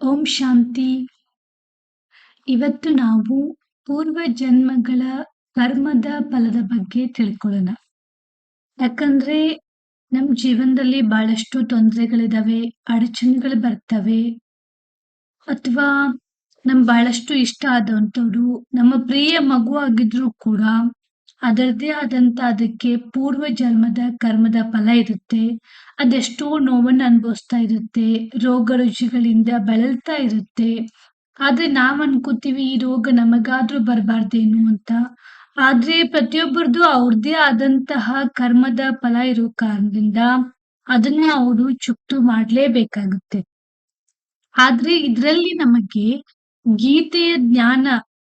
ಓಂ ಶಾಂತಿ. ಇವತ್ತು ನಾವು ಪೂರ್ವ ಜನ್ಮಗಳ ಕರ್ಮದ ಫಲದ ಬಗ್ಗೆ ತಿಳ್ಕೊಳ್ಳೋಣ. ಯಾಕಂದ್ರೆ ನಮ್ಮ ಜೀವನದಲ್ಲಿ ಬಹಳಷ್ಟು ತೊಂದರೆಗಳಿದಾವೆ, ಅಡಚಣೆಗಳು ಬರ್ತವೆ, ಅಥವಾ ನಮ್ ಬಹಳಷ್ಟು ಇಷ್ಟ ಆದಂಥವ್ರು ನಮ್ಮ ಪ್ರಿಯ ಮಗು ಆಗಿದ್ರು ಕೂಡ ಅದರದೇ ಆದಂತ ಅದಕ್ಕೆ ಪೂರ್ವ ಜನ್ಮದ ಕರ್ಮದ ಫಲ ಇರುತ್ತೆ. ಅದೆಷ್ಟೋ ನೋವನ್ನು ಅನುಭವಿಸ್ತಾ ಇರುತ್ತೆ. ರೋಗ ರುಚಿಗಳಿಂದ ಬಳಲ್ತಾ ಇರುತ್ತೆ. ಆದ್ರೆ ನಾವ್ ಅನ್ಕೋತೀವಿ, ಈ ರೋಗ ನಮಗಾದ್ರೂ ಬರಬಾರ್ದೇನು ಅಂತ. ಆದ್ರೆ ಪ್ರತಿಯೊಬ್ಬರದು ಅವ್ರದ್ದೇ ಆದಂತಹ ಕರ್ಮದ ಫಲ ಇರೋ ಕಾರಣದಿಂದ ಅದನ್ನ ಅವರು ಚುಕ್ತು ಮಾಡಲೇಬೇಕಾಗುತ್ತೆ. ಆದ್ರೆ ಇದರಲ್ಲಿ ನಮಗೆ ಗೀತೆಯ ಜ್ಞಾನ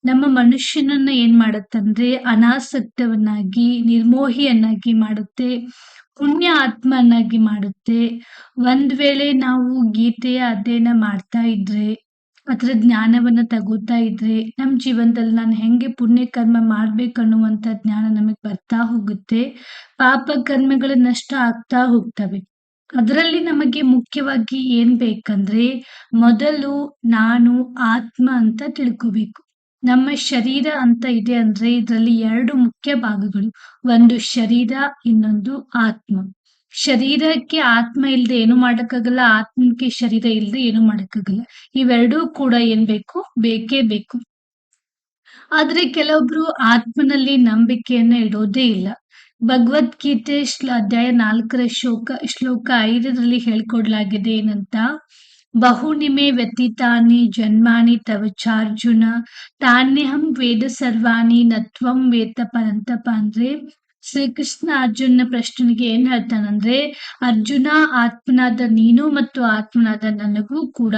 ನಮ್ಮ ಮನುಷ್ಯನನ್ನ ಏನ್ ಮಾಡತ್ತಂದ್ರೆ ಅನಾಸಕ್ತವನ್ನಾಗಿ, ನಿರ್ಮೋಹಿಯನ್ನಾಗಿ ಮಾಡುತ್ತೆ, ಪುಣ್ಯ ಆತ್ಮನಾಗಿ ಮಾಡುತ್ತೆ. ಒಂದ್ ವೇಳೆ ನಾವು ಗೀತೆಯ ಅಧ್ಯಯನ ಮಾಡ್ತಾ ಇದ್ರೆ, ಅದರ ಜ್ಞಾನವನ್ನ ತಗೋತಾ ಇದ್ರೆ, ನಮ್ ಜೀವನದಲ್ಲಿ ನಾನು ಹೆಂಗೆ ಪುಣ್ಯ ಕರ್ಮ ಮಾಡ್ಬೇಕನ್ನುವಂತ ಜ್ಞಾನ ನಮಗ್ ಬರ್ತಾ ಹೋಗುತ್ತೆ. ಪಾಪ ಕರ್ಮಗಳು ನಷ್ಟ ಆಗ್ತಾ ಹೋಗ್ತವೆ. ಅದರಲ್ಲಿ ನಮಗೆ ಮುಖ್ಯವಾಗಿ ಏನ್ ಬೇಕಂದ್ರೆ, ಮೊದಲು ನಾನು ಆತ್ಮ ಅಂತ ತಿಳ್ಕೋಬೇಕು. ನಮ್ಮ ಶರೀರ ಅಂತ ಇದೆ ಅಂದ್ರೆ ಇದರಲ್ಲಿ ಎರಡು ಮುಖ್ಯ ಭಾಗಗಳು. ಒಂದು ಶರೀರ, ಇನ್ನೊಂದು ಆತ್ಮ. ಶರೀರಕ್ಕೆ ಆತ್ಮ ಇಲ್ಲದೆ ಏನು ಮಾಡಕ್ಕಾಗಲ್ಲ, ಆತ್ಮಕ್ಕೆ ಶರೀರ ಇಲ್ಲದೆ ಏನು ಮಾಡಕ್ಕಾಗಲ್ಲ. ಇವೆರಡೂ ಕೂಡ ಏನ್ ಬೇಕು? ಬೇಕೇ ಬೇಕು. ಆದ್ರೆ ಕೆಲವೊಬ್ರು ಆತ್ಮನಲ್ಲಿ ನಂಬಿಕೆಯನ್ನ ಇಡೋದೇ ಇಲ್ಲ. ಭಗವದ್ಗೀತೆ ಅಧ್ಯಾಯ ನಾಲ್ಕರ ಶ್ಲೋಕ ಶ್ಲೋಕ ಐದರಲ್ಲಿ ಹೇಳ್ಕೊಡ್ಲಾಗಿದೆ ಏನಂತ? ವ್ಯತೀತಾನಿ ಜನ್ಮಾನಿ ತವ ಚಾರ್ಜುನ ತಾನ್ಯಹಂ ವೇದ ಸರ್ವಾನಿ ನತ್ವಂ ವೇತ ಪರಂತಪ ಅಂದ್ರೆ ಶ್ರೀಕೃಷ್ಣ ಅರ್ಜುನ ಪ್ರಶ್ನೆಗೆ ಏನ್ ಹೇಳ್ತಾನಂದ್ರೆ, ಅರ್ಜುನ, ಆತ್ಮನಾದ ನೀನು ಮತ್ತು ಆತ್ಮನಾದ ನನಗೂ ಕೂಡ,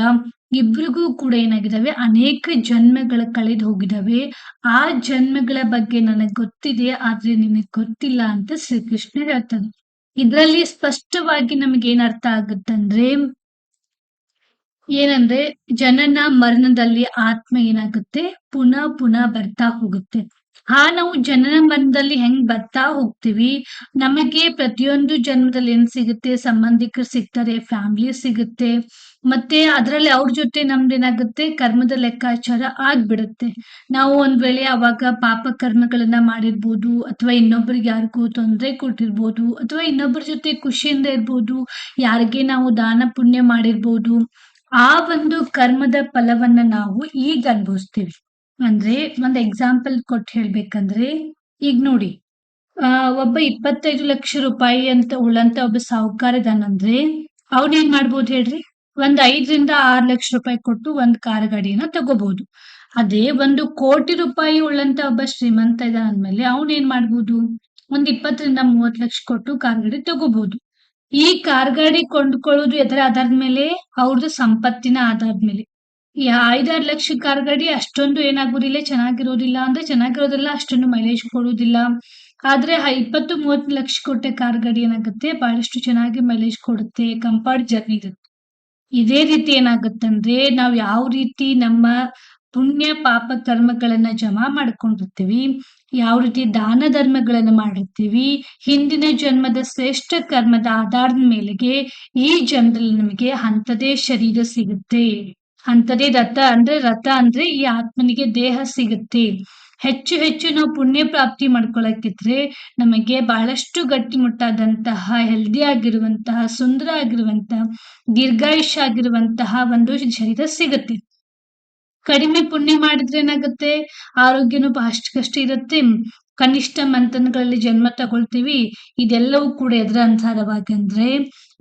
ಇಬ್ರಿಗೂ ಕೂಡ ಏನಾಗಿದಾವೆ ಅನೇಕ ಜನ್ಮಗಳ ಕಳೆದು ಹೋಗಿದಾವೆ ಆ ಜನ್ಮಗಳ ಬಗ್ಗೆ ನನಗ್ ಗೊತ್ತಿದೆ, ಆದ್ರೆ ನಿನಗೆ ಗೊತ್ತಿಲ್ಲ ಅಂತ ಶ್ರೀಕೃಷ್ಣ ಹೇಳ್ತಾನೆ. ಇದ್ರಲ್ಲಿ ಸ್ಪಷ್ಟವಾಗಿ ನಮ್ಗೆ ಅರ್ಥ ಆಗುತ್ತಂದ್ರೆ ಏನಂದ್ರೆ ಜನನ ಮರಣದಲ್ಲಿ ಆತ್ಮ ಏನಾಗುತ್ತೆ? ಪುನಃ ಪುನಃ ಬರ್ತಾ ಹೋಗುತ್ತೆ. ಆ ನಾವು ಜನನ ಮರಣದಲ್ಲಿ ಹೆಂಗ್ ಬರ್ತಾ ಹೋಗ್ತೀವಿ? ನಮಗೆ ಪ್ರತಿಯೊಂದು ಜನ್ಮದಲ್ಲಿ ಏನ್ ಸಿಗುತ್ತೆ? ಸಂಬಂಧಿಕರು ಸಿಗ್ತಾರೆ, ಫ್ಯಾಮಿಲಿ ಸಿಗುತ್ತೆ. ಮತ್ತೆ ಅದರಲ್ಲಿ ಅವ್ರ ಜೊತೆ ನಮ್ದೇನಾಗುತ್ತೆ ಕರ್ಮದ ಲೆಕ್ಕಾಚಾರ ಆಗ್ಬಿಡುತ್ತೆ. ನಾವು ಒಂದ್ ವೇಳೆ ಅವಾಗ ಪಾಪ ಕರ್ಮಗಳನ್ನ ಮಾಡಿರ್ಬೋದು, ಅಥವಾ ಇನ್ನೊಬ್ರಿಗೆ ಯಾರಿಗೂ ತೊಂದರೆ ಕೊಟ್ಟಿರ್ಬೋದು, ಅಥವಾ ಇನ್ನೊಬ್ಬರ ಜೊತೆ ಖುಷಿಯಿಂದ ಇರ್ಬೋದು, ಯಾರಿಗೆ ನಾವು ದಾನ ಪುಣ್ಯ ಮಾಡಿರ್ಬೋದು ಆ ಒಂದು ಕರ್ಮದ ಫಲವನ್ನ ನಾವು ಈಗ ಅನುಭವಿಸ್ತೀವಿ. ಅಂದ್ರೆ ಒಂದ್ ಎಕ್ಸಾಂಪಲ್ ಕೊಟ್ಟು ಹೇಳ್ಬೇಕಂದ್ರೆ, ಈಗ ನೋಡಿ, ಆ, ಒಬ್ಬ ಇಪ್ಪತ್ತೈದು ಲಕ್ಷ ರೂಪಾಯಿ ಅಂತ ಉಳ್ಳಂತ ಒಬ್ಬ ಸಾಹುಕಾರ ಇದಾನಂದ್ರೆ ಅವ್ನ್ ಏನ್ ಮಾಡ್ಬೋದು ಹೇಳ್ರಿ? ಒಂದ್ ಐದರಿಂದ ಆರ್ ಲಕ್ಷ ರೂಪಾಯಿ ಕೊಟ್ಟು ಒಂದ್ ಕಾರ್ ಗಾಡಿಯನ್ನ ತಗೋಬಹುದು ಅದೇ ಒಂದು ಕೋಟಿ ರೂಪಾಯಿ ಉಳ್ಳಂತ ಒಬ್ಬ ಶ್ರೀಮಂತ ಇದಾನ ಅಂದ್ಮೇಲೆ ಅವ್ನ್ ಏನ್ ಮಾಡ್ಬೋದು? ಒಂದ್ ಇಪ್ಪತ್ತರಿಂದ ಮೂವತ್ ಲಕ್ಷ ಕೊಟ್ಟು ಕಾರ್ ಗಾಡಿ ತಗೋಬಹುದು ಈ ಕಾರ್ ಗಾಡಿ ಕೊಂಡ್ಕೊಳ್ಳೋದು ಎದರ ಆಧಾರದ ಮೇಲೆ ಅವ್ರದ್ದು ಸಂಪತ್ತಿನ ಆಧಾರದ ಮೇಲೆ. ಈ ಐದಾರು ಲಕ್ಷ ಕಾರ್ ಗಾಡಿ ಅಷ್ಟೊಂದು ಏನಾಗೋದಿಲ್ಲ, ಚೆನ್ನಾಗಿರೋದಿಲ್ಲ ಅಂದ್ರೆ ಚೆನ್ನಾಗಿರೋದಿಲ್ಲ ಅಷ್ಟೊಂದು ಮೈಲೇಜ್ ಕೊಡೋದಿಲ್ಲ. ಆದ್ರೆ ಇಪ್ಪತ್ತು ಮೂವತ್ತು ಲಕ್ಷ ಕೊಟ್ಟೆ ಕಾರ್ ಗಾಡಿ ಏನಾಗುತ್ತೆ? ಬಹಳಷ್ಟು ಚೆನ್ನಾಗಿ ಮೈಲೇಜ್ ಕೊಡುತ್ತೆ ಕಂಫರ್ಟ್ ಜರ್ನಿ ಇರುತ್ತೆ. ಇದೇ ರೀತಿ ಏನಾಗುತ್ತಂದ್ರೆ ನಾವ್ ಯಾವ ರೀತಿ ನಮ್ಮ ಪುಣ್ಯ ಪಾಪ ಕರ್ಮಗಳನ್ನ ಜಮಾ ಮಾಡ್ಕೊಂಡಿರ್ತೀವಿ. ಯಾವ ರೀತಿ ದಾನ ಧರ್ಮಗಳನ್ನ ಮಾಡಿರ್ತೀವಿ. ಹಿಂದಿನ ಜನ್ಮದ ಶ್ರೇಷ್ಠ ಕರ್ಮದ ಆಧಾರದ ಮೇಲೆಗೆ ಈ ಜನ್ಮದಲ್ಲಿ ನಮಗೆ ಅಂತದೇ ಶರೀರ ಸಿಗುತ್ತೆ. ಅಂತದೇ ರಥ ಅಂದ್ರೆ ರಥ ಅಂದ್ರೆ ಈ ಆತ್ಮನಿಗೆ ದೇಹ ಸಿಗುತ್ತೆ. ಹೆಚ್ಚು ಹೆಚ್ಚು ನಾವು ಪುಣ್ಯ ಪ್ರಾಪ್ತಿ ಮಾಡ್ಕೊಳಕಿದ್ರೆ ನಮಗೆ ಬಹಳಷ್ಟು ಗಟ್ಟಿಮುಟ್ಟಾದಂತಹ ಹೆಲ್ದಿ ಆಗಿರುವಂತಹ, ಸುಂದರ ಆಗಿರುವಂತಹ, ದೀರ್ಘಾಯುಷ್ಯ ಆಗಿರುವಂತಹ ಒಂದು ಶರೀರ ಸಿಗುತ್ತೆ. ಕಡಿಮೆ ಪುಣ್ಯ ಮಾಡಿದ್ರೆ ಏನಾಗುತ್ತೆ? ಆರೋಗ್ಯನೂ ಕಷ್ಟ ಇರುತ್ತೆ. ಕನಿಷ್ಠ ಮಂಥನಗಳಲ್ಲಿ ಜನ್ಮ ತಗೊಳ್ತೀವಿ. ಇದೆಲ್ಲವೂ ಕೂಡ ಎದರ ಅನುಸಾರವಾಗಿ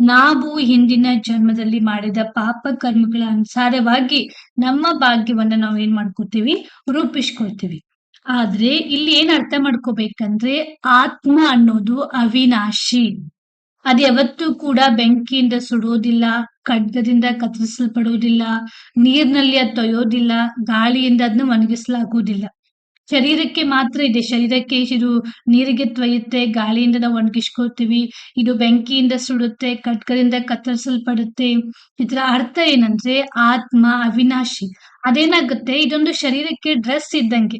ನಾವು ಹಿಂದಿನ ಜನ್ಮದಲ್ಲಿ ಮಾಡಿದ ಪಾಪ ಕರ್ಮಗಳ ಅನುಸಾರವಾಗಿ ನಮ್ಮ ಭಾಗ್ಯವನ್ನ ನಾವು ಏನ್ ಮಾಡ್ಕೋತೀವಿ? ರೂಪಿಸ್ಕೊಳ್ತೀವಿ. ಆದ್ರೆ ಇಲ್ಲಿ ಏನ್ ಅರ್ಥ ಮಾಡ್ಕೋಬೇಕಂದ್ರೆ ಆತ್ಮ ಅನ್ನೋದು ಅವಿನಾಶಿ. ಅದು ಯಾವತ್ತೂ ಕೂಡ ಬೆಂಕಿಯಿಂದ ಸುಡೋದಿಲ್ಲ, ಖಡ್ಗದಿಂದ ಕತ್ತರಿಸಲ್ಪಡುವುದಿಲ್ಲ ನೀರಿನಲ್ಲಿ ಅದು ತೊಯ್ಯೋದಿಲ್ಲ ಗಾಳಿಯಿಂದ ಅದನ್ನ ಒಣಗಿಸಲಾಗುವುದಿಲ್ಲ. ಶರೀರಕ್ಕೆ ಮಾತ್ರ ಇದೆ. ಶರೀರಕ್ಕೆ ಇದು ನೀರಿಗೆ ತೊಯ್ಯುತ್ತೆ, ಗಾಳಿಯಿಂದ ನಾವು ಒಣಗಿಸ್ಕೊಳ್ತೀವಿ, ಇದು ಬೆಂಕಿಯಿಂದ ಸುಡುತ್ತೆ, ಖಡ್ಗದಿಂದ ಕತ್ತರಿಸಲ್ಪಡುತ್ತೆ. ಇದರ ಅರ್ಥ ಏನಂದ್ರೆ ಆತ್ಮ ಅವಿನಾಶಿ. ಅದೇನಾಗುತ್ತೆ? ಇದೊಂದು ಶರೀರಕ್ಕೆ ಡ್ರೆಸ್ ಇದ್ದಂಗೆ.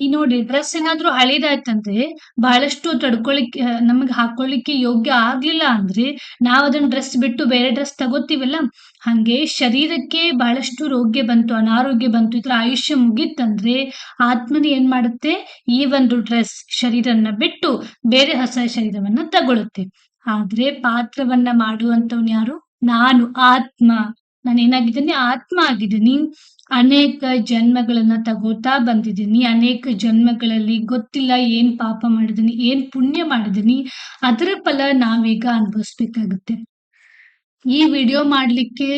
ಈ ನೋಡ್ರಿ ಡ್ರೆಸ್ ಏನಾದ್ರೂ ಹಳೇದಾಯ್ತಂದ್ರೆ ಬಹಳಷ್ಟು ತಡ್ಕೊಳಿಕ್ಕೆ ನಮಗೆ ಹಾಕೊಳ್ಳಿಕ್ಕೆ ಯೋಗ್ಯ ಆಗ್ಲಿಲ್ಲ ಅಂದ್ರೆ ನಾವ್ ಅದನ್ನ ಡ್ರೆಸ್ ಬಿಟ್ಟು ಬೇರೆ ಡ್ರೆಸ್ ತಗೋತೀವಲ್ಲ? ಹಂಗೆ ಶರೀರಕ್ಕೆ ಬಹಳಷ್ಟು ರೋಗ್ಯ ಬಂತು, ಅನಾರೋಗ್ಯ ಬಂತು ಇದ್ರ ಆಯುಷ್ಯ ಮುಗಿತಂದ್ರೆ ಆತ್ಮನ ಏನ್ ಮಾಡುತ್ತೆ? ಈ ಒಂದು ಡ್ರೆಸ್ ಶರೀರನ್ನ ಬಿಟ್ಟು ಬೇರೆ ಹೊಸ ಶರೀರವನ್ನ ತಗೊಳುತ್ತೆ. ಆದ್ರೆ ಪಾತ್ರವನ್ನ ಮಾಡುವಂತವ್ನು ಯಾರು? ನಾನು, ಆತ್ಮ. ನಾನು ಏನಾಗಿದ್ದೀನಿ? ಆತ್ಮ ಆಗಿದ್ದೀನಿ. ಅನೇಕ ಜನ್ಮಗಳನ್ನ ತಗೋತಾ ಬಂದಿದ್ದೀನಿ. ಅನೇಕ ಜನ್ಮಗಳಲ್ಲಿ ಗೊತ್ತಿಲ್ಲ ಏನ್ ಪಾಪ ಮಾಡಿದೀನಿ ಏನ್ ಪುಣ್ಯ ಮಾಡಿದೀನಿ ಅದರ ಫಲ ನಾವೀಗ ಅನುಭವಿಸ್ಬೇಕಾಗುತ್ತೆ. ಈ ವಿಡಿಯೋ ಮಾಡ್ಲಿಕ್ಕೆ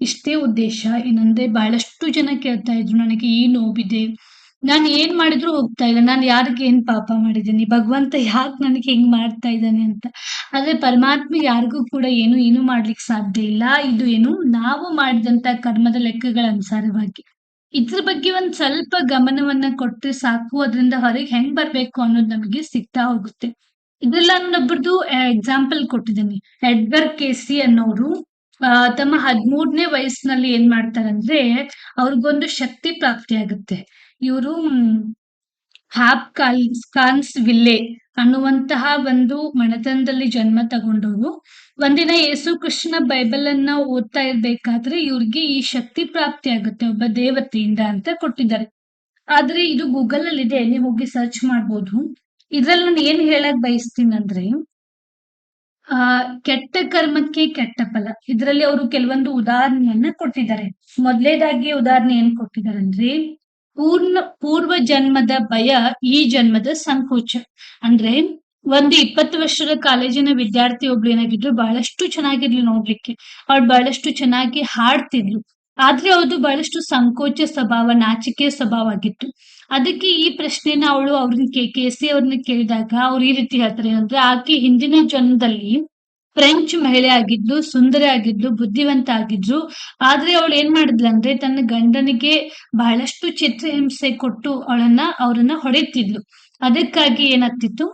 ಇಷ್ಟೇ ಉದ್ದೇಶ. ಏನಂದ್ರೆ ಬಹಳಷ್ಟು ಜನ ಕೇಳ್ತಾ ಇದ್ರು, ನನಗೆ ಈ ನೋವಿದೆ. ನಾನು ಏನ್ ಮಾಡಿದ್ರು ಹೋಗ್ತಾ ಇಲ್ಲ. ನಾನು ಯಾರಿಗೆ ಏನ್ ಪಾಪ ಮಾಡಿದ್ದೀನಿ? ಭಗವಂತ ಯಾಕೆ ನನಗೆ ಹಿಂಗ್ ಮಾಡ್ತಾ ಇದ್ದಾನೆ ಅಂತ. ಆದ್ರೆ ಪರಮಾತ್ಮ ಯಾರಿಗೂ ಕೂಡ ಏನು ಏನು ಮಾಡ್ಲಿಕ್ಕೆ ಸಾಧ್ಯ ಇಲ್ಲ. ಇದು ಏನು ನಾವು ಮಾಡಿದಂತ ಕರ್ಮದ ಲೆಕ್ಕಗಳ ಅನುಸಾರವಾಗಿ. ಇದ್ರ ಬಗ್ಗೆ ಒಂದ್ ಸ್ವಲ್ಪ ಗಮನವನ್ನ ಕೊಟ್ಟರೆ ಸಾಕು. ಅದರಿಂದ ಹೊರಗೆ ಹೆಂಗ್ ಬರ್ಬೇಕು ಅನ್ನೋದು ನಮಗೆ ಸಿಗ್ತಾ ಹೋಗುತ್ತೆ. ಇದ್ರಲ್ಲಿ ನಾನೊಬ್ಬರದು ಎಕ್ಸಾಂಪಲ್ ಕೊಟ್ಟಿದ್ದೀನಿ. ಎಡ್ಗರ್ ಕೆಸಿ ಅನ್ನೋರು ತಮ್ಮ ಹದಿಮೂರನೇ ವಯಸ್ಸಿನಲ್ಲಿ ಏನ್ ಮಾಡ್ತಾರಂದ್ರೆ, ಅವ್ರಿಗೊಂದು ಶಕ್ತಿ ಪ್ರಾಪ್ತಿ ಆಗುತ್ತೆ ಇವರು ಹಾಪ್ ಕಾಲ್ಸ್ ಕಾನ್ಸ್ ವಿಲ್ಲೆ ಅನ್ನುವಂತಹ ಒಂದು ಮನೆತನದಲ್ಲಿ ಜನ್ಮ ತಗೊಂಡವರು. ಒಂದಿನ ಯೇಸು ಕೃಷ್ಣ ಬೈಬಲ್ ಅನ್ನ ಓದ್ತಾ ಇರ್ಬೇಕಾದ್ರೆ ಇವ್ರಿಗೆ ಈ ಶಕ್ತಿ ಪ್ರಾಪ್ತಿ ಆಗುತ್ತೆ, ಒಬ್ಬ ದೇವತೆಯಿಂದ ಅಂತ ಕೊಟ್ಟಿದ್ದಾರೆ. ಆದ್ರೆ ಇದು ಗೂಗಲ್ ಅಲ್ಲಿ ಇದೆ ನೀವು ಹೋಗಿ ಸರ್ಚ್ ಮಾಡ್ಬೋದು. ಇದ್ರಲ್ಲಿ ನಾನು ಏನ್ ಹೇಳಕ್ ಬಯಸ್ತೀನಂದ್ರೆ, ಆ, ಕೆಟ್ಟ ಕರ್ಮಕ್ಕೆ ಕೆಟ್ಟ ಫಲ. ಇದರಲ್ಲಿ ಅವರು ಕೆಲವೊಂದು ಉದಾಹರಣೆಯನ್ನ ಕೊಟ್ಟಿದ್ದಾರೆ. ಮೊದಲೇದಾಗಿ ಉದಾಹರಣೆ ಏನ್ ಕೊಟ್ಟಿದ್ದಾರೆ ಅಂದ್ರೆ ಪೂರ್ಣ, ಪೂರ್ವ ಜನ್ಮದ ಭಯ ಈ ಜನ್ಮದ ಸಂಕೋಚ. ಅಂದ್ರೆ ಒಂದು ಇಪ್ಪತ್ತು ವರ್ಷದ ಕಾಲೇಜಿನ ವಿದ್ಯಾರ್ಥಿ ಒಬ್ಳು ಏನಾಗಿದ್ರು ಬಹಳಷ್ಟು ಚೆನ್ನಾಗಿರ್ಲಿ ನೋಡ್ಲಿಕ್ಕೆ. ಅವ್ಳು ಬಹಳಷ್ಟು ಚೆನ್ನಾಗಿ ಹಾಡ್ತಿದ್ಲು. ಆದ್ರೆ ಅವ್ರದ್ದು ಬಹಳಷ್ಟು ಸಂಕೋಚ ಸ್ವಭಾವ, ನಾಚಿಕೆ ಸ್ವಭಾವ ಆಗಿತ್ತು. ಅದಕ್ಕೆ ಈ ಪ್ರಶ್ನೆನ ಅವಳು ಅವ್ರನ್ನ ಕೆ ಕೆ ಸಿ ಅವ್ರನ್ನ ಕೇಳಿದಾಗ ಅವ್ರು ಈ ರೀತಿ ಹೇಳ್ತಾರೆ. ಅಂದ್ರೆ ಆಕೆ ಹಿಂದಿನ ಜನ್ಮದಲ್ಲಿ ಫ್ರೆಂಚ್ ಮಹಿಳೆ ಆಗಿದ್ಲು, ಸುಂದರ ಆಗಿದ್ಲು, ಬುದ್ಧಿವಂತ ಆಗಿದ್ರು. ಆದ್ರೆ ಅವಳು ಏನ್ ಮಾಡಿದ್ಲು ಅಂದ್ರೆ ತನ್ನ ಗಂಡನಿಗೆ ಬಹಳಷ್ಟು ಚಿತ್ರಹಿಂಸೆ ಕೊಟ್ಟು ಅವಳನ್ನ ಅವರನ್ನ ಹೊಡೆತಿದ್ಲು ಅದಕ್ಕಾಗಿ ಏನಾಗ್ತಿತ್ತು?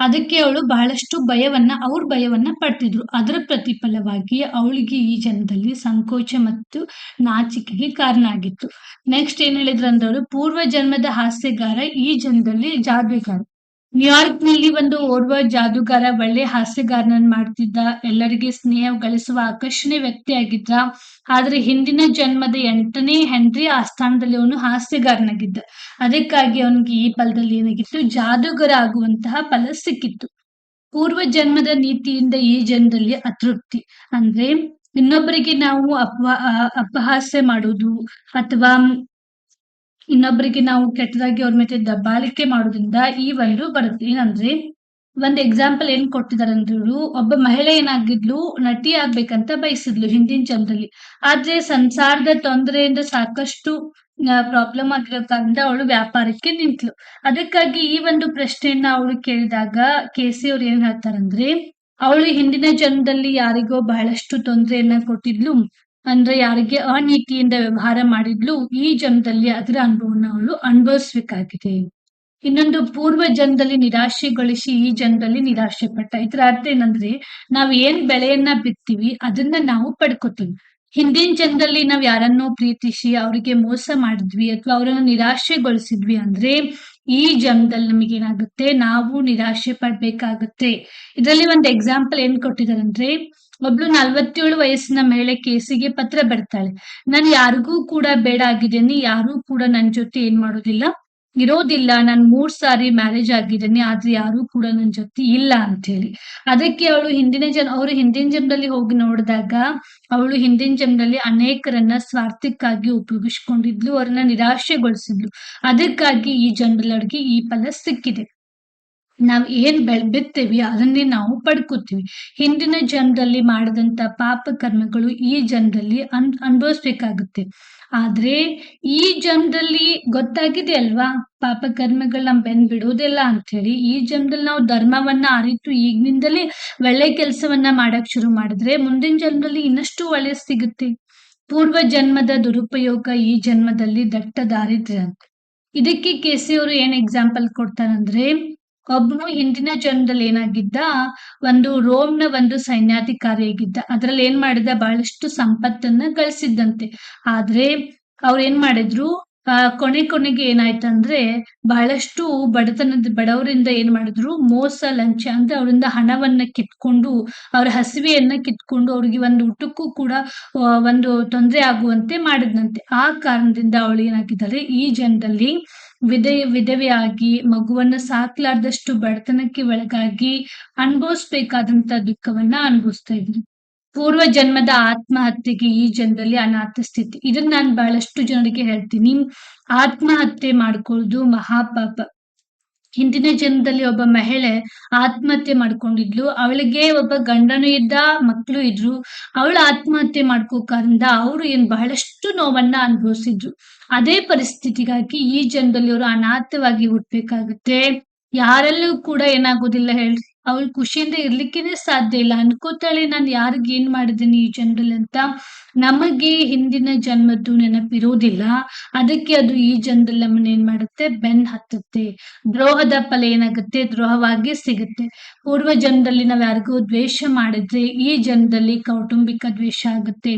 ಅದಕ್ಕೆ ಅವಳು ಬಹಳಷ್ಟು ಭಯವನ್ನ, ಅವ್ರ ಭಯವನ್ನ ಪಡ್ತಿದ್ರು. ಅದರ ಪ್ರತಿಫಲವಾಗಿ ಅವಳಿಗೆ ಈ ಜನದಲ್ಲಿ ಸಂಕೋಚ ಮತ್ತು ನಾಚಿಕೆಗೆ ಕಾರಣ ಆಗಿತ್ತು. ನೆಕ್ಸ್ಟ್ ಏನ್ ಹೇಳಿದ್ರು ಅಂದ್ರೆ ಅವಳು ಪೂರ್ವ ಜನ್ಮದ ಹಾಸ್ಯಗಾರ, ಈ ಜನದಲ್ಲಿ ಜಾದೂಗಾರ ನ್ಯೂಯಾರ್ಕ್ನಲ್ಲಿ ಒಂದು ಓರ್ವ ಜಾದೂಗಾರ, ಒಳ್ಳೆ ಹಾಸ್ಯಗಾರನನ್ ಮಾಡ್ತಿದ್ದ, ಎಲ್ಲರಿಗೆ ಸ್ನೇಹ ಗಳಿಸುವ ಆಕರ್ಷಣೆ ವ್ಯಕ್ತಿ ಆಗಿದ್ದ ಆದ್ರೆ ಹಿಂದಿನ ಜನ್ಮದ ಎಂಟನೇ ಹೆನ್ರಿ ಸ್ಥಾನದಲ್ಲಿ ಅವನು ಹಾಸ್ಯಗಾರನಾಗಿದ್ದ. ಅದಕ್ಕಾಗಿ ಅವನಿಗೆ ಈ ಫಲದಲ್ಲಿ ಏನಾಗಿತ್ತು? ಜಾದೂಗರ ಆಗುವಂತಹ ಫಲ ಸಿಕ್ಕಿತ್ತು. ಪೂರ್ವ ಜನ್ಮದ ನೀತಿಯಿಂದ ಈ ಜನ್ಮದಲ್ಲಿ ಅತೃಪ್ತಿ. ಅಂದ್ರೆ ಇನ್ನೊಬ್ಬರಿಗೆ ನಾವು ಅಪ ಅಪಹಾಸ್ಯ ಮಾಡುವುದು ಅಥವಾ ಇನ್ನೊಬ್ಬರಿಗೆ ನಾವು ಕೆಟ್ಟದಾಗಿ ಅವ್ರ ಮೇಲೆ ದಬ್ಬಾಳಿಕೆ ಮಾಡೋದ್ರಿಂದ ಈ ಒಂದು ಬರುತ್ತೆ. ಏನಂದ್ರೆ, ಒಂದ್ ಎಕ್ಸಾಂಪಲ್ ಏನ್ ಕೊಟ್ಟಿದ್ದಾರೆ ಅಂದ್ರೆ ಒಬ್ಬ ಮಹಿಳೆ ಏನಾಗಿದ್ಲು, ನಟಿ ಆಗ್ಬೇಕಂತ ಬಯಸಿದ್ಲು ಹಿಂದಿನ ಜನರಲ್ಲಿ ಆದ್ರೆ ಸಂಸಾರದ ತೊಂದರೆಯಿಂದ ಸಾಕಷ್ಟು ಪ್ರಾಬ್ಲಮ್ ಆಗಿರೋ ಕಾರಣದಿಂದ ಅವಳು ವ್ಯಾಪಾರಕ್ಕೆ ನಿಂತ್ಲು. ಅದಕ್ಕಾಗಿ ಈ ಒಂದು ಪ್ರಶ್ನೆಯನ್ನ ಅವಳು ಕೇಳಿದಾಗ ಕೆ ಸಿ ಅವ್ರು ಏನ್ ಹೇಳ್ತಾರಂದ್ರೆ, ಅವಳು ಹಿಂದಿನ ಜನ್ಮದಲ್ಲಿ ಯಾರಿಗೋ ಬಹಳಷ್ಟು ತೊಂದರೆಯನ್ನ ಕೊಟ್ಟಿದ್ಲು. ಅಂದ್ರೆ ಯಾರಿಗೆ ಅನೀತಿಯಿಂದ ವ್ಯವಹಾರ ಮಾಡಿದ್ಲು, ಈ ಜನ್ಮದಲ್ಲಿ ಅದರ ಅನುಭವವನ್ನು ಅವಳು ಅನುಭವಿಸ್ಬೇಕಾಗಿದೆ. ಇನ್ನೊಂದು, ಪೂರ್ವ ಜನ್ಮದಲ್ಲಿ ನಿರಾಶೆಗೊಳಿಸಿ ಈ ಜನ್ಮದಲ್ಲಿ ನಿರಾಶೆ ಪಟ್ಟ ಇದ್ರ ಅರ್ಥ ಏನಂದ್ರೆ, ನಾವ್ ಏನ್ ಬೆಳೆಯನ್ನ ಬಿತ್ತೀವಿ, ಅದನ್ನ ನಾವು ಪಡ್ಕೋತೀವಿ. ಹಿಂದಿನ ಜನ್ಮದಲ್ಲಿ ನಾವ್ ಯಾರನ್ನೋ ಪ್ರೀತಿಸಿ, ಅವರಿಗೆ ಮೋಸ ಮಾಡಿದ್ವಿ, ಅಥವಾ ಅವರನ್ನು ನಿರಾಶೆಗೊಳಿಸಿದ್ವಿ ಅಂದ್ರೆ, ಈ ಜನ್ಮದಲ್ಲಿ ನಮಗೆ ಏನಾಗುತ್ತೆ? ನಾವು ನಿರಾಶೆ ಪಡ್ಬೇಕಾಗುತ್ತೆ ಇದರಲ್ಲಿ ಒಂದು ಎಕ್ಸಾಂಪಲ್ ಏನ್ ಕೊಟ್ಟಿದ್ದಾರೆ ಅಂದ್ರೆ ಒಬ್ಳು ನಲ್ವತ್ತೇಳು ವಯಸ್ಸಿನ ಮಹಿಳೆ ಕೇಸಿಗೆ ಪತ್ರ ಬರ್ತಾಳೆ. ನಾನು ಯಾರಿಗೂ ಕೂಡ ಬೇಡ ಆಗಿದ್ದೇನೆ ಯಾರೂ ಕೂಡ ನನ್ ಜೊತೆ ಏನ್ ಮಾಡೋದಿಲ್ಲ. ಇರೋದಿಲ್ಲ. ನಾನ್ ಮೂರ್ ಸಾರಿ ಮ್ಯಾರೇಜ್ ಆಗಿದ್ದೇನೆ ಆದ್ರೆ ಯಾರು ಕೂಡ ನನ್ ಜೊತೆ ಇಲ್ಲ ಅಂತ ಹೇಳಿ ಅದಕ್ಕೆ ಅವಳು ಹಿಂದಿನ ಜನ, ಅವರು ಹಿಂದಿನ ಜನ್ಮದಲ್ಲಿ ಹೋಗಿ ನೋಡಿದಾಗ ಅವಳು ಹಿಂದಿನ ಜನ್ಮದಲ್ಲಿ ಅನೇಕರನ್ನ ಸ್ವಾರ್ಥಕ್ಕಾಗಿ ಉಪಯೋಗಿಸ್ಕೊಂಡಿದ್ಲು. ಅವ್ರನ್ನ ನಿರಾಶೆಗೊಳಿಸಿದ್ಲು. ಅದಕ್ಕಾಗಿ ಈ ಜನ್ಮದಲ್ಲಿ ಈ ಫಲ ಸಿಕ್ಕಿದೆ. ನಾವ್ ಏನ್ ಬೆಳ್, ಬಿತ್ತೇವಿ ಅದನ್ನೇ ನಾವು ಪಡ್ಕೋತೀವಿ. ಹಿಂದಿನ ಜನ್ಮದಲ್ಲಿ ಮಾಡಿದಂತ ಪಾಪ ಕರ್ಮಗಳು ಈ ಜನ್ಮದಲ್ಲಿ ಅನ್, ಅನುಭವಿಸ್ಬೇಕಾಗುತ್ತೆ. ಆದ್ರೆ ಈ ಜನ್ಮದಲ್ಲಿ ಗೊತ್ತಾಗಿದೆ ಅಲ್ವಾ? ಪಾಪ ಕರ್ಮಗಳು ನಮ್ ಬೆನ್ ಬಿಡೋದಿಲ್ಲ ಅಂತ ಹೇಳಿ ಈ ಜನ್ಮದಲ್ಲಿ ನಾವು ಧರ್ಮವನ್ನ ಅರಿತು ಈಗಿನಿಂದಲೇ ಒಳ್ಳೆ ಕೆಲಸವನ್ನ ಮಾಡಕ್ ಶುರು ಮಾಡಿದ್ರೆ ಮುಂದಿನ ಜನ್ಮದಲ್ಲಿ ಇನ್ನಷ್ಟು ಒಳ್ಳೆ ಸಿಗುತ್ತೆ. ಪೂರ್ವ ಜನ್ಮದ ದುರುಪಯೋಗ ಈ ಜನ್ಮದಲ್ಲಿ ದಟ್ಟ ದಾರಿದ್ರ್ಯ ಇದಕ್ಕೆ ಕೆ ಸಿ ಅವರು ಏನ್ ಎಕ್ಸಾಂಪಲ್ ಕೊಡ್ತಾರಂದ್ರೆ ಒಬ್ಬನು ಹಿಂದಿನ ಜನ್ಮದಲ್ಲಿ ಏನಾಗಿದ್ದ? ಒಂದು ರೋಮ್ನ ಒಂದು ಸೈನ್ಯಾಧಿಕಾರಿಯಾಗಿದ್ದ. ಅದ್ರಲ್ಲಿ ಏನ್ ಮಾಡಿದ? ಬಹಳಷ್ಟು ಸಂಪತ್ತನ್ನ ಗಳಿಸಿದ್ದಂತೆ. ಆದ್ರೆ ಅವ್ರು ಏನ್ ಮಾಡಿದ್ರು? ಆ, ಕೊನೆ ಕೊನೆಗೆ ಏನಾಯ್ತಂದ್ರೆ ಬಹಳಷ್ಟು ಬಡತನದ, ಬಡವರಿಂದ ಏನ್ ಮಾಡಿದ್ರು, ಮೋಸ, ಲಂಚ, ಅಂದ್ರೆ ಅವರಿಂದ ಹಣವನ್ನ ಕಿತ್ಕೊಂಡು, ಅವರ ಹಸಿವೆಯನ್ನ ಕಿತ್ಕೊಂಡು ಅವ್ರಿಗೆ ಒಂದು ಊಟಕ್ಕೂ ಕೂಡ ಒಂದು ತೊಂದರೆ ಆಗುವಂತೆ ಮಾಡಿದ್ನಂತೆ. ಆ ಕಾರಣದಿಂದ ಅವಳು ಏನಾಗಿದ್ದಾರೆ, ಈ ಜನದಲ್ಲಿ ವಿಧೆಯ ವಿಧವೆಯಾಗಿ, ಮಗುವನ್ನ ಸಾಕ್ಲಾರ್ದಷ್ಟು ಬಡತನಕ್ಕೆ ಒಳಗಾಗಿ ಅನುಭವಿಸ್ಬೇಕಾದಂತ ದುಃಖವನ್ನ ಅನುಭವಿಸ್ತಾ ಇದ್ರು ಪೂರ್ವ ಜನ್ಮದ ಆತ್ಮಹತ್ಯೆಗೆ ಈ ಜನರಲ್ಲಿ ಅನಾಥ ಸ್ಥಿತಿ. ಇದನ್ನ ನಾನು ಬಹಳಷ್ಟು ಜನರಿಗೆ ಹೇಳ್ತೀನಿ. ಆತ್ಮಹತ್ಯೆ ಮಾಡ್ಕೊಳ್ಳೋದು ಮಹಾಪಾಪ. ಹಿಂದಿನ ಜನ್ಮದಲ್ಲಿ ಒಬ್ಬ ಮಹಿಳೆ ಆತ್ಮಹತ್ಯೆ ಮಾಡ್ಕೊಂಡಿದ್ಲು. ಅವಳಿಗೆ ಒಬ್ಬ ಗಂಡನು ಇದ್ದ, ಮಕ್ಕಳು ಇದ್ರು. ಅವಳು ಆತ್ಮಹತ್ಯೆ ಮಾಡ್ಕೋಕಾರಿಂದ ಅವರು ಏನ್ ಬಹಳಷ್ಟು ನೋವನ್ನ ಅನುಭವಿಸಿದ್ರು. ಅದೇ ಪರಿಸ್ಥಿತಿಗಾಗಿ ಈ ಜನ್ಮದಲ್ಲಿ ಅವರು ಅನಾಥವಾಗಿ ಹುಟ್ಟಬೇಕಾಗುತ್ತೆ ಯಾರಲ್ಲೂ ಕೂಡ ಏನಾಗೋದಿಲ್ಲ ಹೇಳ್ರಿ. ಅವಳು ಖುಷಿಯಿಂದ ಇರ್ಲಿಕ್ಕೇನೆ ಸಾಧ್ಯ ಇಲ್ಲ. ಅನ್ಕೋತಾಳೆ, ನಾನು ಯಾರಿಗೆ ಏನ್ ಮಾಡಿದ್ದೀನಿ ಈ ಜನರಲ್ಲಿ ಅಂತ? ನಮಗೆ ಹಿಂದಿನ ಜನ್ಮದ್ದು ನೆನಪಿರೋದಿಲ್ಲ. ಅದಕ್ಕೆ ಅದು ಈ ಜನರಲ್ಲಿ ನಮ್ಮನ್ನ ಏನ್ ಮಾಡುತ್ತೆ? ಬೆನ್ ಹತ್ತುತ್ತೆ. ದ್ರೋಹದ ಫಲ ಏನಾಗುತ್ತೆ? ದ್ರೋಹವಾಗಿ ಸಿಗುತ್ತೆ. ಪೂರ್ವ ಜನ್ಮದಲ್ಲಿ ನಾವ್ ಯಾರಿಗೂ ದ್ವೇಷ ಮಾಡಿದ್ರೆ ಈ ಜನ್ಮದಲ್ಲಿ ಕೌಟುಂಬಿಕ ದ್ವೇಷ ಆಗುತ್ತೆ.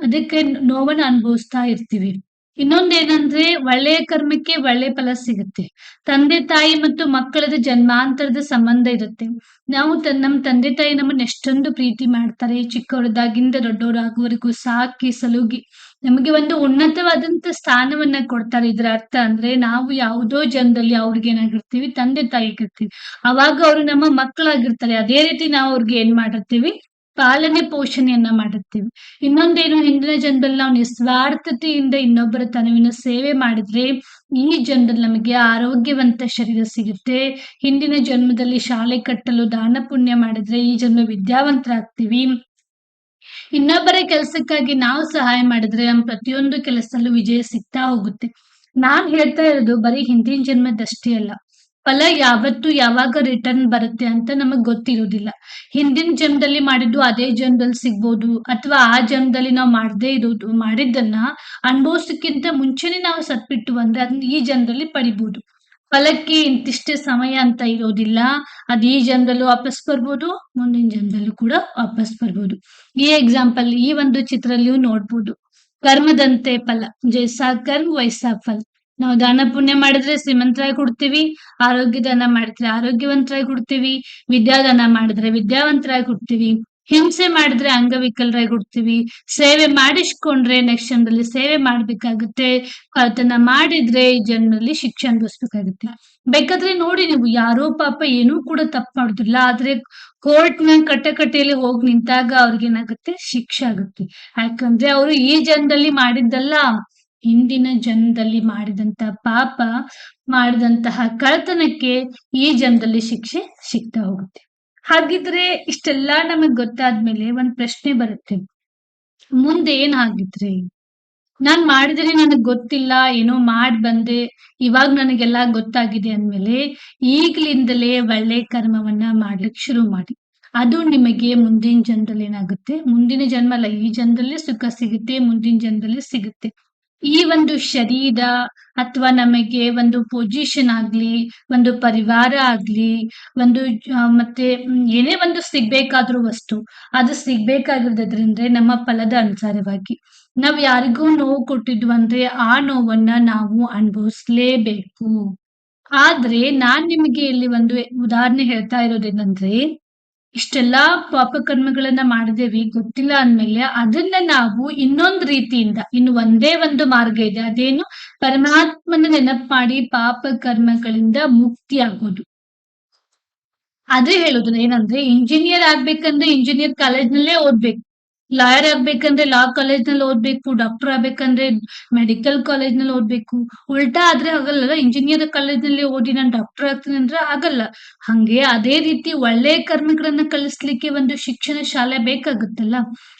ಅದಕ್ಕೆ ನೋವನ್ನ ಅನುಭವಿಸ್ತಾ ಇರ್ತೀವಿ. ಇನ್ನೊಂದೇನಂದ್ರೆ ಒಳ್ಳೆಯ ಕರ್ಮಕ್ಕೆ ಒಳ್ಳೆ ಫಲ ಸಿಗುತ್ತೆ. ತಂದೆ ತಾಯಿ ಮತ್ತು ಮಕ್ಕಳದ ಜನ್ಮಾಂತರದ ಸಂಬಂಧ ಇರುತ್ತೆ. ನಾವು ತನ್ನ ನಮ್ಮ ತಂದೆ ತಾಯಿ ನಮ್ಮನ್ನ ಎಷ್ಟೊಂದು ಪ್ರೀತಿ ಮಾಡ್ತಾರೆ. ಚಿಕ್ಕವರದಾಗಿಂದ ದೊಡ್ಡವರಾಗುವವರೆಗೂ ಸಾಕಿ, ಸಲುಗಿ ನಮಗೆ ಒಂದು ಉನ್ನತವಾದಂತ ಸ್ಥಾನವನ್ನ ಕೊಡ್ತಾರೆ. ಇದರ ಅರ್ಥ ಅಂದ್ರೆ ನಾವು ಯಾವುದೋ ಜನದಲ್ಲಿ ಅವ್ರಿಗೆ ಏನಾಗಿರ್ತೀವಿ, ತಂದೆ ತಾಯಿಗಿರ್ತೀವಿ ಅವಾಗ ಅವರು ನಮ್ಮ ಮಕ್ಕಳಾಗಿರ್ತಾರೆ. ಅದೇ ರೀತಿ ನಾವು ಅವ್ರಿಗೆ ಏನ್ ಮಾಡಿರ್ತೀವಿ? ಪಾಲನೆ ಪೋಷಣೆಯನ್ನ ಮಾಡುತ್ತೇವೆ. ಇನ್ನೊಂದೇನು, ಹಿಂದಿನ ಜನ್ಮದಲ್ಲಿ ನಾವು ನಿಸ್ವಾರ್ಥತೆಯಿಂದ ಇನ್ನೊಬ್ಬರ ತನುವಿನ ಸೇವೆ ಮಾಡಿದ್ರೆ ಈ ಜನ್ಮದಲ್ಲಿ ನಮಗೆ ಆರೋಗ್ಯವಂತ ಶರೀರ ಸಿಗುತ್ತೆ. ಹಿಂದಿನ ಜನ್ಮದಲ್ಲಿ ಶಾಲೆ ಕಟ್ಟಲು ದಾನ ಪುಣ್ಯ ಮಾಡಿದ್ರೆ ಈ ಜನ್ಮ ವಿದ್ಯಾವಂತರಾಗ್ತೀವಿ. ಇನ್ನೊಬ್ಬರ ಕೆಲಸಕ್ಕಾಗಿ ನಾವು ಸಹಾಯ ಮಾಡಿದ್ರೆ ನಮ್ಮ ಪ್ರತಿಯೊಂದು ಕೆಲಸದಲ್ಲೂ ವಿಜಯ ಸಿಗ್ತಾ ಹೋಗುತ್ತೆ. ನಾನ್ ಹೇಳ್ತಾ ಇರೋದು ಬರೀ ಹಿಂದಿನ ಜನ್ಮದಷ್ಟೇ ಅಲ್ಲ. ಫಲ ಯಾವತ್ತು ಯಾವಾಗ ರಿಟರ್ನ್ ಬರುತ್ತೆ ಅಂತ ನಮಗ್ ಗೊತ್ತಿರೋದಿಲ್ಲ. ಹಿಂದಿನ ಜನ್ಮದಲ್ಲಿ ಮಾಡಿದ್ದು ಅದೇ ಜನ್ಮದಲ್ಲಿ ಸಿಗ್ಬೋದು ಅಥವಾ ಆ ಜನ್ಮದಲ್ಲಿ ನಾವು ಮಾಡದೇ ಇರೋದು, ಮಾಡಿದ್ದನ್ನ ಅನುಭವಿಸಕ್ಕಿಂತ ಮುಂಚೆನೆ ನಾವು ಸತ್ಬಿಟ್ಟು ಅಂದ್ರೆ ಅದನ್ನ ಈ ಜನ್ಮದಲ್ಲಿ ಪಡಿಬಹುದು ಫಲಕ್ಕೆ ಇಂತಿಷ್ಟೇ ಸಮಯ ಅಂತ ಇರೋದಿಲ್ಲ. ಅದ್ ಈ ಜನ್ಮದಲ್ಲೂ ವಾಪಸ್ ಬರ್ಬೋದು, ಮುಂದಿನ ಜನ್ಮದಲ್ಲೂ ಕೂಡ ವಾಪಸ್ ಬರ್ಬೋದು. ಈ ಎಕ್ಸಾಂಪಲ್ ಈ ಒಂದು ಚಿತ್ರದಲ್ಲಿಯೂ ನೋಡ್ಬೋದು. ಕರ್ಮದಂತೆ ಫಲ ಜೈಸಾ ಕರ್ಮ ವೈಸಾ ಫಲ ನಾವು ದಾನ ಪುಣ್ಯ ಮಾಡಿದ್ರೆ ಶ್ರೀಮಂತರಾಗಿ ಕೊಡ್ತೀವಿ ಆರೋಗ್ಯ ದಾನ ಮಾಡಿದ್ರೆ ಆರೋಗ್ಯವಂತರಾಗಿ ಕೊಡ್ತೀವಿ ವಿದ್ಯಾದಾನ ಮಾಡಿದ್ರೆ ವಿದ್ಯಾವಂತರಾಗಿ ಕೊಡ್ತೀವಿ ಹಿಂಸೆ ಮಾಡಿದ್ರೆ ಅಂಗವಿಕಲರಾಗಿ ಕೊಡ್ತೀವಿ ಸೇವೆ ಮಾಡಿಸ್ಕೊಂಡ್ರೆ ನೆಕ್ಸ್ಟ್ ಜನರಲ್ಲಿ ಸೇವೆ ಮಾಡ್ಬೇಕಾಗುತ್ತೆ ಕಳ್ತನ ಮಾಡಿದ್ರೆ ಈ ಜನ್ಮದಲ್ಲಿ ಶಿಕ್ಷೆ ಅನುಭವಿಸ್ಬೇಕಾಗುತ್ತೆ. ಬೇಕಾದ್ರೆ ನೋಡಿ ನೀವು, ಯಾರೋ ಪಾಪ ಏನೂ ಕೂಡ ತಪ್ಪು ಮಾಡುದಿಲ್ಲ, ಆದ್ರೆ ಕೋರ್ಟ್ನ ಕಟ್ಟಕಟೆಯಲ್ಲಿ ಹೋಗಿ ನಿಂತಾಗ ಅವ್ರಿಗೆ ಏನಾಗುತ್ತೆ ಶಿಕ್ಷೆ ಆಗುತ್ತೆ. ಯಾಕಂದ್ರೆ ಅವರು ಈ ಜನ್ಮದಲ್ಲಿ ಮಾಡಿದ್ದಲ್ಲ. ಹಿಂದಿನ ಜನ್ಮದಲ್ಲಿ ಮಾಡಿದಂತ ಪಾಪ, ಮಾಡಿದಂತಹ ಕಳ್ತನಕ್ಕೆ ಈ ಜನ್ಮದಲ್ಲಿ ಶಿಕ್ಷೆ ಸಿಗ್ತಾ ಹೋಗುತ್ತೆ. ಹಾಗಿದ್ರೆ ಇಷ್ಟೆಲ್ಲಾ ನಮಗ್ ಗೊತ್ತಾದ್ಮೇಲೆ ಒಂದ್ ಪ್ರಶ್ನೆ ಬರುತ್ತೆ. ಮುಂದೆ ಏನ್ ಆಗಿದ್ರೆ? ನಾನ್ ಮಾಡಿದ್ರೆ ನನಗ್ ಗೊತ್ತಿಲ್ಲ, ಏನೋ ಮಾಡ್ ಬಂದೆ, ಇವಾಗ ನನಗೆಲ್ಲ ಗೊತ್ತಾಗಿದೆ ಅಂದ್ಮೇಲೆ ಈಗ್ಲಿಂದಲೇ ಒಳ್ಳೆ ಕರ್ಮವನ್ನ ಮಾಡ್ಲಿಕ್ ಶುರು ಮಾಡಿ. ಅದು ನಿಮಗೆ ಮುಂದಿನ ಜನ್ಮದಲ್ಲಿ ಏನಾಗುತ್ತೆ? ಮುಂದಿನ ಜನ್ಮ ಅಲ್ಲ ಈ ಜನ್ಮದಲ್ಲಿ ಸುಖ ಸಿಗುತ್ತೆ, ಮುಂದಿನ ಜನ್ಮದಲ್ಲಿ ಸಿಗುತ್ತೆ. ಈ ಒಂದು ಶರೀರ ಅಥವಾ ನಮಗೆ ಒಂದು ಪೊಸಿಷನ್ ಆಗ್ಲಿ, ಒಂದು ಪರಿವಾರ ಆಗ್ಲಿ, ಒಂದು ಮತ್ತೆ ಏನೇ ಒಂದು ಸಿಗ್ಬೇಕಾದ್ರೂ ವಸ್ತು, ಅದು ಸಿಗ್ಬೇಕಾಗಿರೋದ್ರಿಂದ ನಮ್ಮ ಫಲದ ಅನುಸಾರವಾಗಿ. ನಾವ್ ಯಾರಿಗೂ ನೋವು ಕೊಟ್ಟಿದ್ವು ಅಂದ್ರೆ ಆ ನೋವನ್ನ ನಾವು ಅನುಭವಿಸ್ಲೇಬೇಕು. ಆದ್ರೆ ನಾನ್ ನಿಮಗೆ ಇಲ್ಲಿ ಒಂದು ಉದಾಹರಣೆ ಹೇಳ್ತಾ ಇರೋದೇನಂದ್ರೆ ಇಷ್ಟೆಲ್ಲಾ ಪಾಪಕರ್ಮಗಳನ್ನ ಮಾಡಿದೇವಿ, ಗೊತ್ತಿಲ್ಲ ಅಂದ್ಮೇಲೆ ಅದನ್ನ ನಾವು ಇನ್ನೊಂದ್ ರೀತಿಯಿಂದ, ಇನ್ನು ಒಂದೇ ಒಂದು ಮಾರ್ಗ ಇದೆ, ಅದೇನು ಪರಮಾತ್ಮನ ನೆನಪು ಮಾಡಿ ಪಾಪ ಕರ್ಮಗಳಿಂದ ಮುಕ್ತಿ ಆಗೋದು ಅದೇ ಹೇಳುದು ಏನಂದ್ರೆ ಇಂಜಿನಿಯರ್ ಆಗ್ಬೇಕಂದ್ರೆ ಇಂಜಿನಿಯರ್ ಕಾಲೇಜ್ನಲ್ಲೇ ಓದ್ಬೇಕು. ಲಾಯರ್ ಆಗ್ಬೇಕಂದ್ರೆ ಲಾ ಕಾಲೇಜ್ನಲ್ಲಿ ಓದ್ಬೇಕು ಡಾಕ್ಟರ್ ಆಗ್ಬೇಕಂದ್ರೆ ಮೆಡಿಕಲ್ ಕಾಲೇಜ್ನಲ್ಲಿ ಓದ್ಬೇಕು. ಉಲ್ಟಾ ಆದ್ರೆ ಆಗಲ್ಲ ಇಂಜಿನಿಯರ್ ಕಾಲೇಜ್ನಲ್ಲಿ ಓದಿ ನಾನು ಡಾಕ್ಟರ್ ಆಗ್ತೀನಿ ಅಂದ್ರೆ ಆಗಲ್ಲ. ಹಂಗೆ ಅದೇ ರೀತಿ ಒಳ್ಳೆ ಕರ್ಮಿಗಳನ್ನ ಕಲಿಸ್ಲಿಕ್ಕೆ ಒಂದು ಶಿಕ್ಷಣ ಶಾಲೆ ಬೇಕಾಗುತ್ತಲ್ಲ?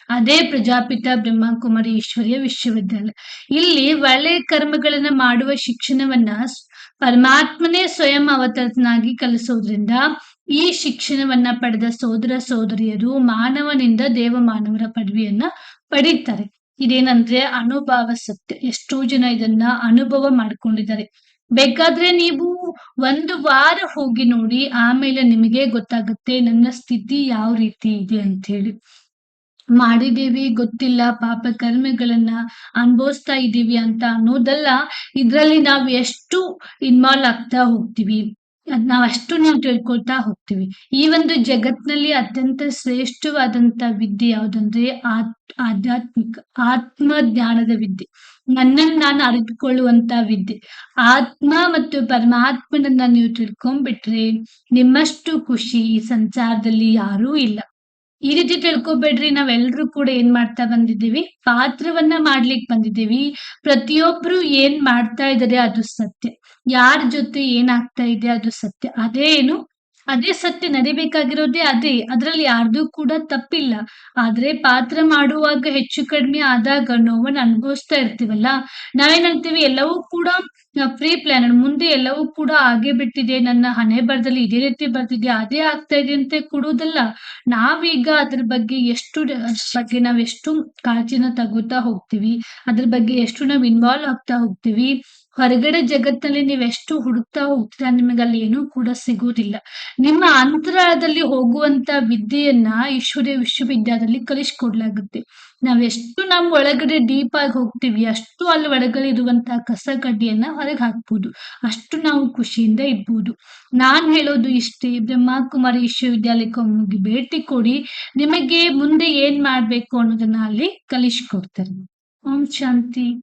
ಅದೇ ಪ್ರಜಾಪಿತ ಬ್ರಹ್ಮಕುಮಾರಿ ಈಶ್ವರ್ಯ ವಿಶ್ವವಿದ್ಯಾಲಯ. ಇಲ್ಲಿ ಒಳ್ಳೆ ಕರ್ಮಗಳನ್ನ ಮಾಡುವ ಶಿಕ್ಷಣವನ್ನ ಪರಮಾತ್ಮನೇ ಸ್ವಯಂ ಅವತರನಾಗಿ ಕಲಿಸೋದ್ರಿಂದ ಈ ಶಿಕ್ಷಣವನ್ನ ಪಡೆದ ಸೋದರ ಸೋದರಿಯರು ಮಾನವನಿಂದ ದೇವಮಾನವರ ಪದವಿಯನ್ನ ಪಡೀತಾರೆ. ಇದೇನಂದ್ರೆ ಅನುಭವ ಸತ್ಯ. ಎಷ್ಟೋ ಜನ ಇದನ್ನ ಅನುಭವ ಮಾಡ್ಕೊಂಡಿದ್ದಾರೆ. ಬೇಕಾದ್ರೆ ನೀವು ಒಂದು ವಾರ ಹೋಗಿ ನೋಡಿ, ಆಮೇಲೆ ನಿಮಗೆ ಗೊತ್ತಾಗುತ್ತೆ ನನ್ನ ಸ್ಥಿತಿ ಯಾವ ರೀತಿ ಇದೆ ಅಂತ ಹೇಳಿ ಮಾಡಿದೀವಿ ಗೊತ್ತಿಲ್ಲ, ಪಾಪ ಕರ್ಮಗಳನ್ನ ಅನುಭವಿಸ್ತಾ ಇದ್ದೀವಿ ಅಂತ ಅನ್ನೋದಲ್ಲ, ಇದ್ರಲ್ಲಿ ನಾವು ಎಷ್ಟು ಇನ್ವಾಲ್ವ್ ಆಗ್ತಾ ಹೋಗ್ತೀವಿ. ಅದ್ ನಾವ್ ಅಷ್ಟು ನಾವು ತಿಳ್ಕೊಳ್ತಾ ಹೋಗ್ತೀವಿ. ಈ ಒಂದು ಜಗತ್ನಲ್ಲಿ ಅತ್ಯಂತ ಶ್ರೇಷ್ಠವಾದಂತ ವಿದ್ಯೆ ಯಾವುದಂದ್ರೆ ಆತ್, ಆಧ್ಯಾತ್ಮಿಕ ಆತ್ಮ ಜ್ಞಾನದ ವಿದ್ಯೆ. ನನ್ನನ್ನು ನಾನು ಅರಿತುಕೊಳ್ಳುವಂತ ವಿದ್ಯೆ. ಆತ್ಮ ಮತ್ತು ಪರಮಾತ್ಮನನ್ನ ನೀವು ತಿಳ್ಕೊಂಡ್ಬಿಟ್ರೆ ನಿಮ್ಮಷ್ಟು ಖುಷಿ ಈ ಸಂಸಾರದಲ್ಲಿ ಯಾರೂ ಇಲ್ಲ. ಈ ರೀತಿ ತಿಳ್ಕೊಬೇಡ್ರಿ ನಾವೆಲ್ಲರೂ ಕೂಡ ಏನ್ ಮಾಡ್ತಾ ಬಂದಿದ್ದೀವಿ? ಪಾತ್ರವನ್ನ ಮಾಡ್ಲಿಕ್ಕೆ ಬಂದಿದ್ದೀವಿ. ಪ್ರತಿಯೊಬ್ರು ಏನ್ ಮಾಡ್ತಾ ಇದಾರೆ ಅದು ಸತ್ಯ. ಯಾರ ಜೊತೆ ಏನಾಗ್ತಾ ಇದೆ ಅದು ಸತ್ಯ. ಅದೇ ಏನು? ಅದೇ ಸತ್ಯ ನಡಿಬೇಕಾಗಿರೋದೇ ಅದೇ. ಅದ್ರಲ್ಲಿ ಯಾರ್ದು ಕೂಡ ತಪ್ಪಿಲ್ಲ. ಆದ್ರೆ ಪಾತ್ರ ಮಾಡುವಾಗ ಹೆಚ್ಚು ಕಡಿಮೆ ಆದಾಗ ನೋವನ್ನ ಅನುಭವಿಸ್ತಾ ಇರ್ತೀವಲ್ಲ? ನಾವೇನಂತೀವಿ ಎಲ್ಲವೂ ಕೂಡ ಪ್ರೀ ಪ್ಲಾನ್ ಮುಂದೆ ಎಲ್ಲವೂ ಕೂಡ ಆಗೇ ಬಿಟ್ಟಿದೆ. ನನ್ನ ಹಣೆ ಬರದಲ್ಲಿ ಇದೇ ರೀತಿ ಬರ್ತಿದೆ. ಅದೇ ಆಗ್ತಾ ಇದೆ ಅಂತ ಕೊಡುವುದಲ್ಲ. ನಾವೀಗ ಅದ್ರ ಬಗ್ಗೆ ಎಷ್ಟು ಬಗ್ಗೆ ನಾವ್ ಎಷ್ಟು ಕಾಳಜಿನ ತಗೋತಾ ಹೋಗ್ತೀವಿ, ಅದ್ರ ಬಗ್ಗೆ ಎಷ್ಟು ನಾವ್ ಇನ್ವಾಲ್ವ್ ಆಗ್ತಾ ಹೋಗ್ತೀವಿ, ಹೊರಗಡೆ ಜಗತ್ತಿನಲ್ಲಿ ನೀವ್ ಎಷ್ಟು ಹುಡುಕ್ತಾ ಹೋಗ್ತೀರಾ ನಿಮಗೆ ಅಲ್ಲಿ ಏನೂ ಕೂಡ ಸಿಗುವುದಿಲ್ಲ. ನಿಮ್ಮ ಅಂತರಾಳದಲ್ಲಿ ಹೋಗುವಂತ ವಿದ್ಯೆಯನ್ನ ಈಶ್ವರ್ಯ ವಿಶ್ವವಿದ್ಯಾಲಯದಲ್ಲಿ ಕಲಿಸ್ಕೊಡ್ಲಾಗುತ್ತೆ. ನಾವೆಷ್ಟು ನಮ್ಮ ಒಳಗಡೆ ಡೀಪ್ ಆಗಿ ಹೋಗ್ತೀವಿ, ಅಷ್ಟು ಅಲ್ಲಿ ಒಳಗಡೆ ಇರುವಂತಹ ಕಸ ಕಡ್ಡಿಯನ್ನ ಹೊರಗೆ ಹಾಕ್ಬೋದು. ಅಷ್ಟು ನಾವು ಖುಷಿಯಿಂದ ಇರ್ಬೋದು. ನಾನ್ ಹೇಳೋದು ಇಷ್ಟೇ, ಬ್ರಹ್ಮಕುಮಾರಿ ವಿಶ್ವವಿದ್ಯಾಲಯಕ್ಕೆ ಹೋಗಿ ಭೇಟಿ ಕೊಡಿ. ನಿಮಗೆ ಮುಂದೆ ಏನ್ ಮಾಡ್ಬೇಕು ಅನ್ನೋದನ್ನ ಅಲ್ಲಿ ಕಲಿಸ್ಕೊಡ್ತಾರೆ ಓಂ ಶಾಂತಿ.